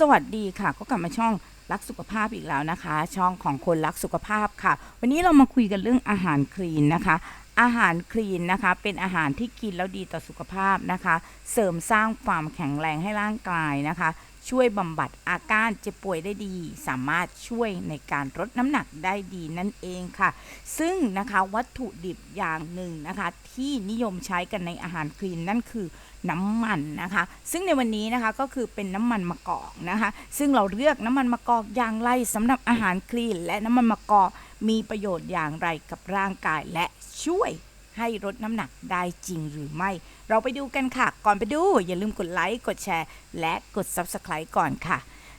สวัสดีค่ะ ก็กลับมาช่องรักสุขภาพอีกแล้วนะคะ ช่องของคนรักสุขภาพค่ะ วันนี้เรามาคุยกันเรื่องอาหารคลีนนะคะ อาหารคลีนนะคะ เป็นอาหารที่กินแล้วดีต่อสุขภาพนะคะ เสริมสร้างความแข็งแรงให้ร่างกายนะคะ ช่วยบำบัดอาการเจ็บป่วยได้ดี สามารถช่วยในการลดน้ำหนักได้ดีนั่นเองค่ะ ซึ่งนะคะวัตถุดิบอย่างหนึ่งนะคะ ที่นิยมใช้กันในอาหารคลีนนั่นคือน้ำมันนะคะ ซึ่งในวันนี้นะคะก็คือเป็นน้ำมันมะกอกนะคะ ซึ่งเราเลือกน้ำมันมะกอกอย่างไรสำหรับอาหารคลีน และน้ำมันมะกอกมีประโยชน์อย่างไรกับร่างกายและช่วย ให้ลดน้ำหนักได้จริงหรือไม่ เราไปดูกันค่ะ ก่อนไปดู อย่าลืมกดไลค์กดแชร์ และกด Subscribe ก่อนค่ะ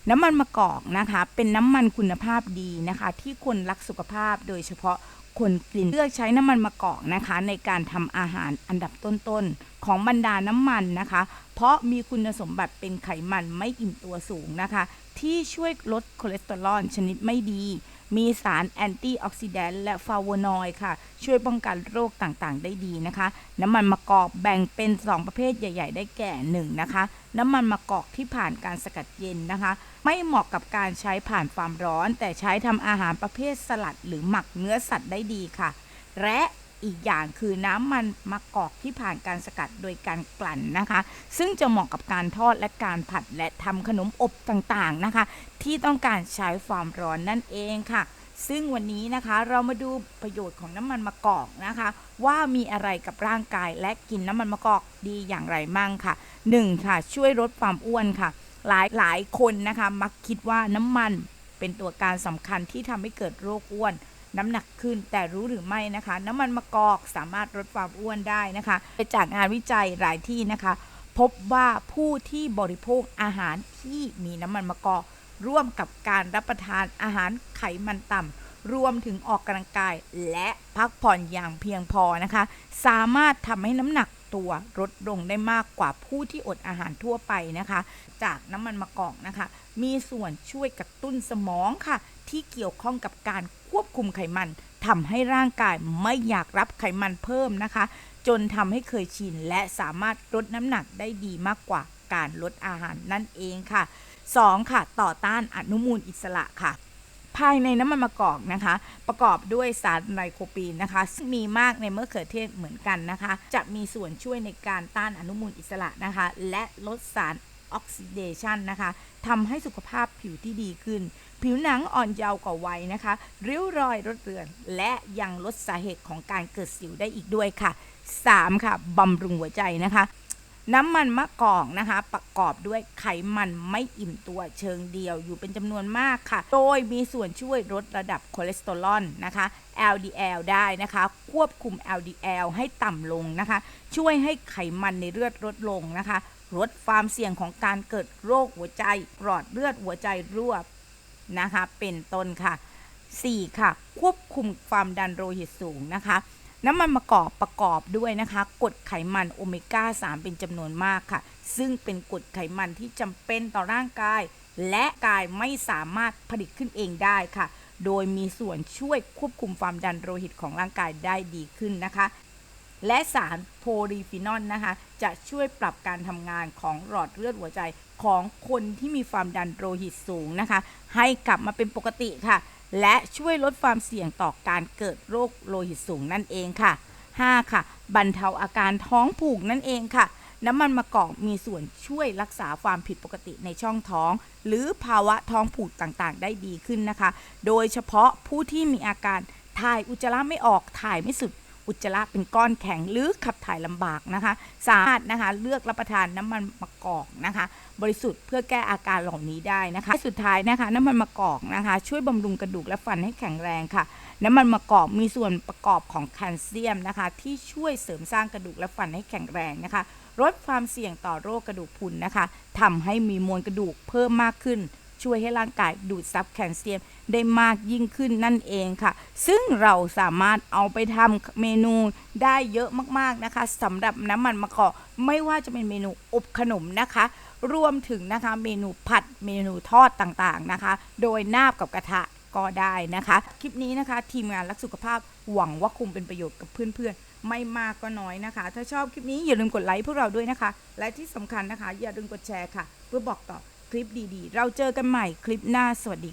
น้ำมันมะกอกนะคะ เป็นน้ำมันคุณภาพดีนะคะ ที่คนรักสุขภาพโดยเฉพาะคนกลิ่นเลือกใช้น้ำมันมะกอกนะคะ ในการทำอาหารอันดับต้นๆ ของบรรดาน้ำมันนะคะ เพราะมีคุณสมบัติเป็นไขมันไม่อิ่มตัวสูงนะคะ ที่ช่วยลดคอเลสเตอรอลชนิดไม่ดี มีสารแอนตี้ออกซิแดนต์และฟลาโวนอยด์ค่ะ ช่วยป้องกันโรคต่างๆ ได้ดีนะคะ น้ำมันมะกอกแบ่งเป็น 2 ประเภทใหญ่ ๆ ได้แก่1นะคะ น้ำมันมะกอกที่ผ่านการสกัดเย็นนะคะ ไม่เหมาะกับการใช้ผ่านความร้อน แต่ใช้ทำอาหารประเภทสลัดหรือหมักเนื้อสัตว์ได้ดีค่ะ และ อีกอย่างคือน้ำมันมะกอกที่ผ่านการสกัดโดยการกลั่นนะคะ ซึ่งจะเหมาะกับการทอดและการผัดและทำขนมอบต่างๆนะคะ ที่ต้องการใช้ความร้อนนั่นเองค่ะ ซึ่งวันนี้นะคะเรามาดูประโยชน์ของน้ำมันมะกอกนะคะ ว่ามีอะไรกับร่างกายและกินน้ำมันมะกอกดีอย่างไรมั่งค่ะ 1. ค่ะ ช่วยลดความอ้วนค่ะ หลายหลายคนนะคะ มักคิดว่าน้ำมันเป็นตัวการสำคัญที่ทำให้เกิดโรคอ้วน น้ำหนักขึ้นแต่รู้หรือไม่นะคะ น้ำมันมะกอกสามารถลดความอ้วนได้นะคะไปจากงานวิจัยหลายที่นะคะ พบว่าผู้ที่บริโภคอาหารที่มีน้ำมันมะกอกร่วมกับการรับประทานอาหารไขมันต่ำรวมถึงออกกำลังกายและพักผ่อนอย่างเพียงพอนะคะ สามารถทำให้น้ำหนักตัวลดลงได้มากกว่าผู้ที่อดอาหารทั่วไปนะคะ จากน้ำมันมะกอกนะคะ มีส่วนช่วยกระตุ้นสมองค่ะ ที่เกี่ยวข้องกับการ ควบคุมไขมันทำให้ร่างกายไม่อยากรับไขมันเพิ่มนะคะ จนทำให้เคยชินและสามารถลดน้ำหนักได้ดีมากกว่าการลดอาหารนั่นเองค่ะ 2. ค่ะ ต่อต้านอนุมูลอิสระค่ะ ภายในน้ำมันมะกอกนะคะ ประกอบด้วยสารไนโคปีนนะคะ ซึ่งมีมากในมะเขือเทศเหมือนกันนะคะ จะมีส่วนช่วยในการต้านอนุมูลอิสระนะคะ และลดสารออกซิเดชันนะคะทำให้สุขภาพผิวที่ดีขึ้น ผิวหนังอ่อนเยาว์กว่าวัยนะคะ ริ้วรอยลดเรือน และยังลดสาเหตุของการเกิดสิวได้อีกด้วยค่ะ 3. ค่ะบำรุงหัวใจนะคะ น้ำมันมะกอกนะคะ ประกอบด้วยไขมันไม่อิ่มตัวเชิงเดียวอยู่เป็นจำนวนมากค่ะ โดยมีส่วนช่วยลดระดับคอเลสเตอรอลนะคะ LDL ได้นะคะ ควบคุม LDL ให้ต่ำลงนะคะ ช่วยให้ไขมันในเลือดลดลงนะคะลดความเสี่ยงของการเกิดโรคหัวใจ ปลอดเลือดหัวใจรั่ว นะคะ เป็นต้นค่ะ 4. ค่ะ ควบคุมความดันโลหิตสูงนะคะ น้ำมันมะกอกประกอบด้วยนะคะกรดไขมันโอเมก้า 3 เป็นจำนวนมากค่ะ ซึ่งเป็นกรดไขมันที่จำเป็นต่อร่างกาย และกายไม่สามารถผลิตขึ้นเองได้ค่ะ โดยมีส่วนช่วยควบคุมความดันโลหิตของร่างกายได้ดีขึ้นนะคะ และสารโพลีฟีนอลนะคะ จะช่วยปรับการทำงานของหลอดเลือดหัวใจของคนที่มีความดันโลหิตสูงนะคะ ให้กลับมาเป็นปกติค่ะ และช่วยลดความเสี่ยงต่อการเกิดโรคโลหิตสูงนั่นเองค่ะ 5. ค่ะ บรรเทาอาการท้องผูกนั่นเองค่ะ น้ำมันมะกอกมีส่วนช่วยรักษาความผิดปกติในช่องท้อง หรือภาวะท้องผูกต่างๆ ได้ดีขึ้นนะคะ โดยเฉพาะผู้ที่มีอาการถ่ายอุจจาระไม่ออกถ่ายไม่สุด อุจจาระเป็นก้อนแข็งหรือขับถ่ายลำบากนะคะ สามารถนะคะเลือกรับประทานน้ำมันมะกอกนะคะ บริสุทธิ์เพื่อแก้อาการเหล่านี้ได้นะคะ สุดท้ายนะคะ น้ำมันมะกอกนะคะ ช่วยบำรุงกระดูกและฟันให้แข็งแรงค่ะ น้ำมันมะกอกมีส่วนประกอบของแคลเซียมนะคะ ที่ช่วยเสริมสร้างกระดูกและฟันให้แข็งแรงนะคะลดความเสี่ยงต่อโรคกระดูกพรุนนะคะทำให้มีมวลกระดูกเพิ่มมากขึ้น ช่วยให้ร่างกายดูดซับแคลเซียมได้มากยิ่งขึ้นนั่นเองค่ะ ซึ่งเราสามารถเอาไปทำเมนูได้เยอะมากๆนะคะสำหรับน้ำมันมะกอกไม่ว่าจะเป็นเมนูอบขนมนะคะ รวมถึงนะคะเมนูผัดเมนูทอดต่างๆนะคะ โดยนาบกับกระทะก็ได้นะคะ คลิปนี้นะคะ ทีมงานรักสุขภาพหวังว่าคงเป็นประโยชน์กับเพื่อนๆ ไม่มากก็น้อยนะคะ ถ้าชอบคลิปนี้อย่าลืมกดไลค์พวกเราด้วยนะคะ และที่สำคัญนะคะ อย่าลืมกดแชร์ค่ะ เพื่อบอกต่อ คลิปดีๆ เราเจอกันใหม่คลิปหน้าสวัสดี